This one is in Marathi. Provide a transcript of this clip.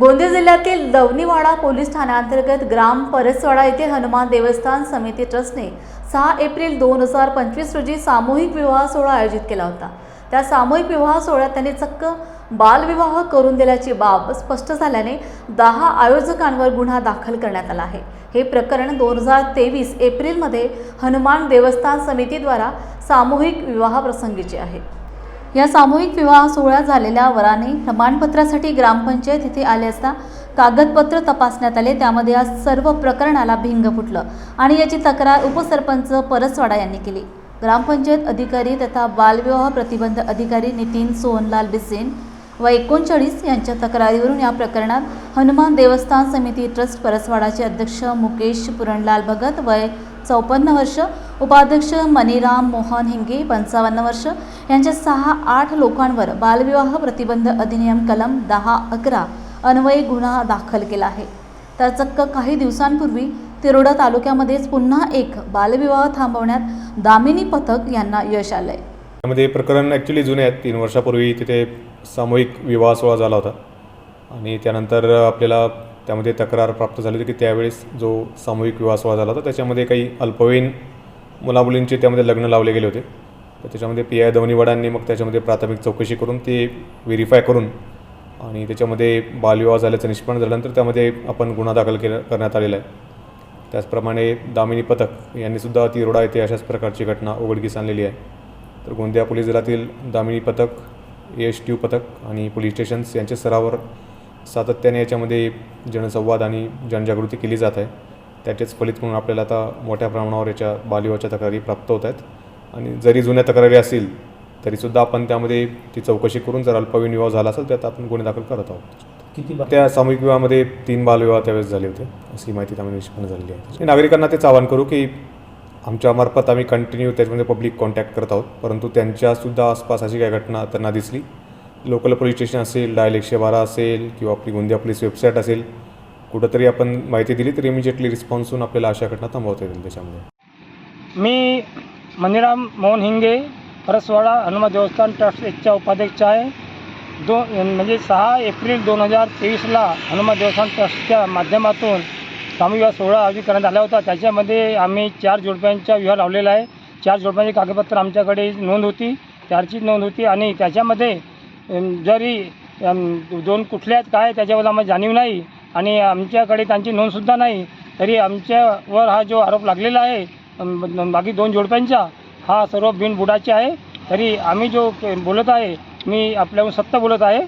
गोंदिया जिल्ह्यातील दवनीवाडा पोलीस ठाण्याअंतर्गत ग्राम परसवाडा येथे हनुमान देवस्थान समिती ट्रस्टने सहा एप्रिल दोन हजार पंचवीस रोजी सामूहिक विवाह सोहळा आयोजित केला होता. त्या सामूहिक विवाह सोहळ्यात त्यांनी चक्क बालविवाह करून दिल्याची बाब स्पष्ट झाल्याने दहा आयोजकांवर गुन्हा दाखल करण्यात आला आहे. हे प्रकरण दोन हजार तेवीस एप्रिलमध्ये हनुमान देवस्थान समितीद्वारा सामूहिक विवाह प्रसंगीचे आहे. या सामूहिक विवाह सोहळ्यात झालेल्या वराने प्रमाणपत्रासाठी ग्रामपंचायत येथे आले असता कागदपत्र तपासण्यात आले. त्यामध्ये या सर्व प्रकरणाला भिंग फुटलं आणि याची तक्रार उपसरपंच परसवाडा यांनी केली. ग्रामपंचायत अधिकारी तथा बालविवाह प्रतिबंध अधिकारी नितीन सोहनलाल बिसेन व एकोणचाळीस यांच्या तक्रारीवरून या प्रकरणात हनुमान देवस्थान समिती ट्रस्ट परसवाडाचे अध्यक्ष मुकेश पुरणलाल भगत वय चौपन्न वर्ष उपाध्यक्ष मनीराम मोहन हिंगे पंचावन्न वर्ष यांच्या सहा आठ लोकांवर बालविवाह प्रतिबंध अधिनियम कलम दहा अकरा अन्वये गुन्हा दाखल केला आहे. तर चक्क काही दिवसांपूर्वी तिरोडा तालुक्यामध्येच पुन्हा एक बालविवाह थांबवण्यात दामिनी पथक यांना यश आलंय. त्यामध्ये प्रकरण ॲक्च्युली जुने आहेत. तीन वर्षापूर्वी तिथे सामूहिक विवाह सोहळा झाला होता. आणि त्यानंतर आपल्याला त्यामध्ये तक्रार प्राप्त झाली होती की त्यावेळेस जो सामूहिक विवाह सोहळा झाला होता त्याच्यामध्ये काही अल्पवयीन मुलामुलींचे त्यामध्ये लग्न लावले गेले होते. तर त्याच्यामध्ये पी आय धवनीवाडांनी मग त्याच्यामध्ये प्राथमिक चौकशी करून ते व्हेरीफाय करून आणि त्याच्यामध्ये बालविवाह झाल्याचं निष्पन्न झाल्यानंतर त्यामध्ये आपण गुन्हा दाखल केला करण्यात आलेला आहे. त्याचप्रमाणे दामिनी पथक यांनीसुद्धा तिरोडा येथे अशाच प्रकारची घटना उघडकीस आणलेली आहे. तर गोंदिया पोलीस दलातील दामिनी पथक एस टी पथक आणि पोलीस स्टेशन्स यांच्या स्तरावर सातत्याने याच्यामध्ये जनसंवाद आणि जनजागृती केली जात आहे. त्याचेच फलित म्हणून आपल्याला आता मोठ्या प्रमाणावर याच्या बालविवाहाच्या तक्रारी प्राप्त होत आहेत. आणि जरी जुन्या तक्रारी असतील तरीसुद्धा आपण त्यामध्ये ती चौकशी करून जर अल्पवयीन विवाह झाला असेल त्यात आपण गुन्हे दाखल करत आहोत. किती त्या सामूहिक विवाहामध्ये तीन बालविवाह त्यावेळेस झाले होते. अशी माहिती त्यामध्ये निष्पन्न झालेली आहे. नागरिकांना तेच आवाहन करू की आमच्यामार्फत आम्ही कंटिन्यू त्याच्यामध्ये पब्लिक कॉन्टॅक्ट करत आहोत. परंतु त्यांच्यासुद्धा आसपास अशी काही घटना त्यांना दिसली लोकल पोलीस स्टेशन असेल डायल एकशे बारा असेल किंवा आपली गोंदिया पोलीस वेबसाईट असेल कुठंतरी आपण माहिती दिली तर इमिजिएटली रिस्पॉन्स होऊन आपल्याला अशा घटना थांबवता येतील त्याच्यामध्ये मी मनीराम मोहन हिंगे परसवाडा हनुमान देवस्थान ट्रस्ट एकच्या उपाध्यक्ष आहे. दो म्हणजे सहा एप्रिल दोन हजार तेवीसला हनुमान देवस्थान ट्रस्टच्या माध्यमातून सामूहिक विवाह सोहळा आयोजित करण्यात आला होता. त्याच्यामध्ये आम्ही चार जोडप्यांचा विवाह लावलेला आहे. चार जोडप्यांची कागदपत्र आमच्याकडे नोंद होती चारची नोंद होती आणि त्याच्यामध्ये जरी दोन कुठल्या आहेत काय त्याच्याबद्दल आम्हाला जाणीव नाही. आणि आमच्याकडे त्यांची नोंदसुद्धा नाही. तरी आमच्यावर हा जो आरोप लागलेला आहे बाकी दोन जोडप्यांचा हा सर्व बिनबुडाचे आहे. तरी आम्ही जो बोलत आहे मी आपल्याहून सत्य बोलत आहे.